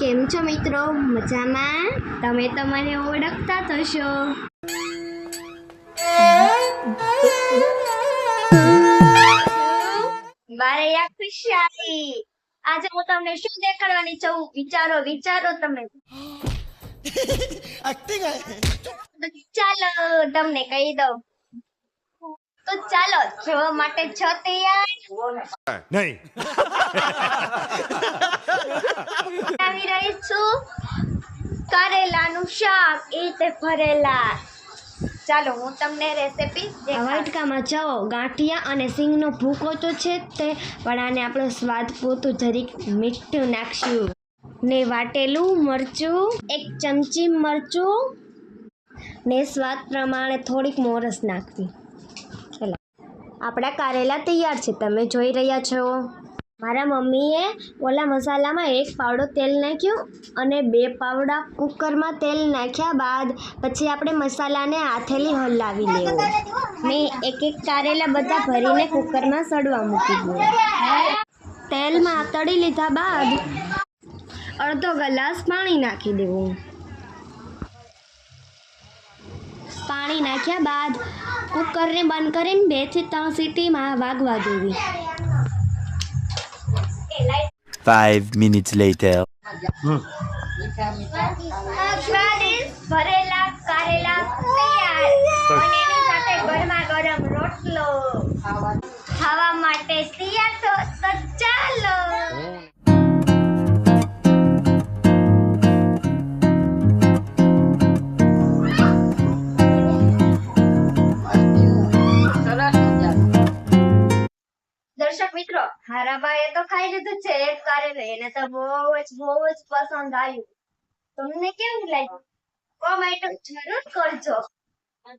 કેમ છો મિત્રો? મજામાં? તમે તો મને ઓળખતા થશો મારે ખુશાલી આજે હું તમને શું દેખાડવાની છું? વિચારો વિચારો તમે. ચાલો તમને કહી દઉં. તો ચાલો જોવા માટે છો તૈયાર? નહીં. રહી કારેલાનું શાક, એ તે ભરેલા. ચાલો, હું તમને રેસીપી વાટકામાં જાઓ. ગાંઠિયા અને સિંગનો ભૂકો તો છે તે, પણ આને આપણો સ્વાદ પૂરતું જરીક મીઠું નાખશું. ને વાટેલું મરચું, એક ચમચી મરચું. ને સ્વાદ પ્રમાણે થોડીક મોરસ નાખવી. આપણા કારેલા તૈયાર છે. તમે જોઈ રહ્યા છો. મારા મમ્મીએ ઓલા મસાલામાં એક પાવડો તેલ નાખ્યું અને બે પાવડા કુકરમાં તેલ નાખ્યા બાદ પછી આપણે મસાલાને હાથેલી હલાવી લેવો. મેં એક એક કારેલા બધા ભરીને કુકરમાં સડવા મૂકી દીધું. તેલમાં તળી લીધા બાદ અડધો ગ્લાસ પાણી નાખી દેવું. પાણી નાખ્યા બાદ કુકરને બંધ કરીને બેથી ત્રણ સીટીમાં વાગવા દેવી. Five minutes later. ભરેલા કારેલા તૈયાર. ગરમા ગરમ રોટલો. ખાવા માટે મિત્રો હારાભાઈ તો ખાઈ લીધું છે એક કારેલું એને તો બહુ જ બહુ જ પસંદ આવ્યું. તમને કેવું લાગ્યું? કોમેન્ટ જરૂર કરજો.